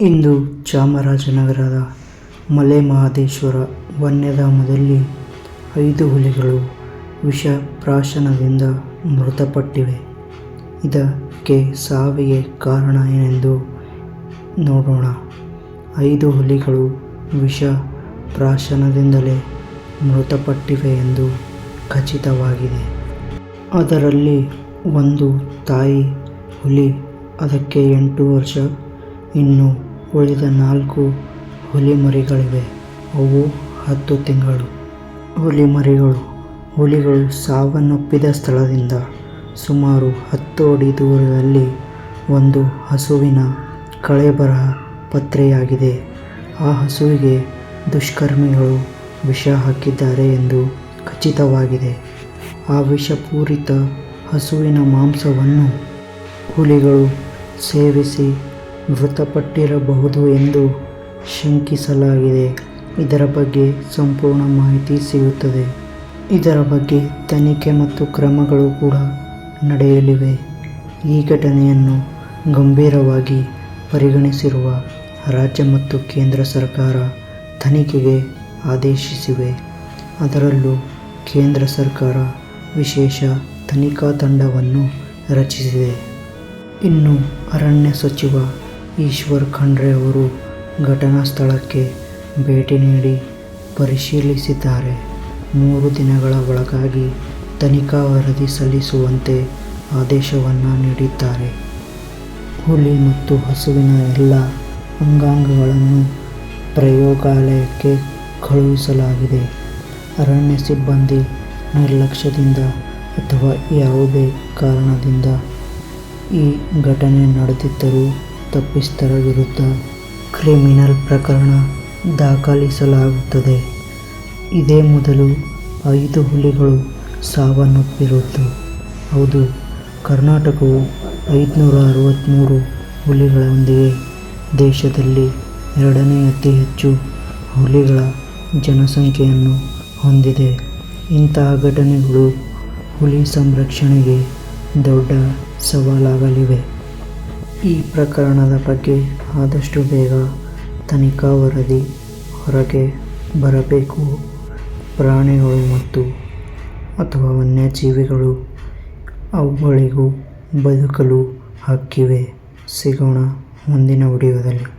ಇಂದು ಚಾಮರಾಜನಗರದ ಮಲೆಮಹದೇಶ್ವರ ವನ್ಯಧಾಮದಲ್ಲಿ ಐದು ಹುಲಿಗಳು ವಿಷ ಪ್ರಾಶನದಿಂದ ಮೃತಪಟ್ಟಿವೆ. ಇದಕ್ಕೆ ಸಾವಿಗೆ ಕಾರಣ ಏನೆಂದು ನೋಡೋಣ. ಐದು ಹುಲಿಗಳು ವಿಷ ಪ್ರಾಶನದಿಂದಲೇ ಮೃತಪಟ್ಟಿವೆ ಎಂದು ಖಚಿತವಾಗಿದೆ. ಅದರಲ್ಲಿ ಒಂದು ತಾಯಿ ಹುಲಿ, ಅದಕ್ಕೆ ಎಂಟು ವರ್ಷ. ಇನ್ನು ಉಳಿದ ನಾಲ್ಕು ಹುಲಿಮರಿಗಳಿವೆ. ಅವು ಹತ್ತು ತಿಂಗಳು ಹುಲಿಮರಿಗಳು. ಹುಲಿಗಳು ಸಾವನ್ನಪ್ಪಿದ ಸ್ಥಳದಿಂದ ಸುಮಾರು ಹತ್ತು ಅಡಿ ದೂರದಲ್ಲಿ ಒಂದು ಹಸುವಿನ ಕಳೆಬರ ಪತ್ರೆಯಾಗಿದೆ ಆ ಹಸುವಿಗೆ ದುಷ್ಕರ್ಮಿಗಳು ವಿಷ ಹಾಕಿದ್ದಾರೆ ಎಂದು ಖಚಿತವಾಗಿದೆ. ಆ ವಿಷಪೂರಿತ ಹಸುವಿನ ಮಾಂಸವನ್ನು ಹುಲಿಗಳು ಸೇವಿಸಿ ಮೃತಪಟ್ಟಿರಬಹುದು ಎಂದು ಶಂಕಿಸಲಾಗಿದೆ. ಇದರ ಬಗ್ಗೆ ಸಂಪೂರ್ಣ ಮಾಹಿತಿ ಸಿಗುತ್ತದೆ. ಇದರ ಬಗ್ಗೆ ತನಿಖೆ ಮತ್ತು ಕ್ರಮಗಳು ಕೂಡ ನಡೆಯಲಿವೆ. ಈ ಘಟನೆಯನ್ನು ಗಂಭೀರವಾಗಿ ಪರಿಗಣಿಸಿರುವ ರಾಜ್ಯ ಮತ್ತು ಕೇಂದ್ರ ಸರ್ಕಾರ ತನಿಖೆಗೆ ಆದೇಶಿಸಿವೆ. ಅದರಲ್ಲೂ ಕೇಂದ್ರ ಸರ್ಕಾರ ವಿಶೇಷ ತನಿಖಾ ತಂಡವನ್ನು ರಚಿಸಿದೆ. ಇನ್ನು ಅರಣ್ಯ ಸಚಿವ ಈಶ್ವರ್ ಖಂಡ್ರೆ ಅವರು ಘಟನಾ ಸ್ಥಳಕ್ಕೆ ಭೇಟಿ ನೀಡಿ ಪರಿಶೀಲಿಸಿದ್ದಾರೆ. ಮೂರು ದಿನಗಳ ಒಳಗಾಗಿ ತನಿಖಾ ವರದಿ ಸಲ್ಲಿಸುವಂತೆ ಆದೇಶವನ್ನು ನೀಡಿದ್ದಾರೆ. ಹುಲಿ ಮತ್ತು ಹಸುವಿನ ಎಲ್ಲ ಅಂಗಾಂಗಗಳನ್ನು ಪ್ರಯೋಗಾಲಯಕ್ಕೆ ಕಳುಹಿಸಲಾಗಿದೆ. ಅರಣ್ಯ ಸಿಬ್ಬಂದಿ ನಿರ್ಲಕ್ಷ್ಯದಿಂದ ಅಥವಾ ಯಾವುದೇ ಕಾರಣದಿಂದ ಈ ಘಟನೆ ನಡೆದಿದ್ದರೂ ತಪ್ಪಿಸ್ಥರ ವಿರುದ್ಧ ಕ್ರಿಮಿನಲ್ ಪ್ರಕರಣ ದಾಖಲಿಸಲಾಗುತ್ತದೆ. ಇದೇ ಮೊದಲು ಐದು ಹುಲಿಗಳು ಸಾವನ್ನಪ್ಪಿರುವುದು ಹೌದು, ಕರ್ನಾಟಕವು ಐದ್ನೂರ ಅರವತ್ತ್ಮೂರು ಹುಲಿಗಳೊಂದಿಗೆ ದೇಶದಲ್ಲಿ ಎರಡನೇ ಅತಿ ಹೆಚ್ಚು ಹುಲಿಗಳ ಜನಸಂಖ್ಯೆಯನ್ನು ಹೊಂದಿದೆ. ಇಂತಹ ಘಟನೆಗಳು ಹುಲಿ ಸಂರಕ್ಷಣೆಗೆ ದೊಡ್ಡ ಸವಾಲಾಗಲಿವೆ. ಈ ಪ್ರಕರಣದ ಬಗ್ಗೆ ಆದಷ್ಟು ಬೇಗ ತನಿಖಾ ವರದಿ ಹೊರಗೆ ಬರಬೇಕು. ಪ್ರಾಣಿಗಳು ಮತ್ತು ಅಥವಾ ವನ್ಯಜೀವಿಗಳು ಅವುಗಳಿಗೂ ಬದುಕಲು ಹಕ್ಕಿವೆ. ಸಿಗೋಣ ಮುಂದಿನ ವಿಡಿಯೋದಲ್ಲಿ.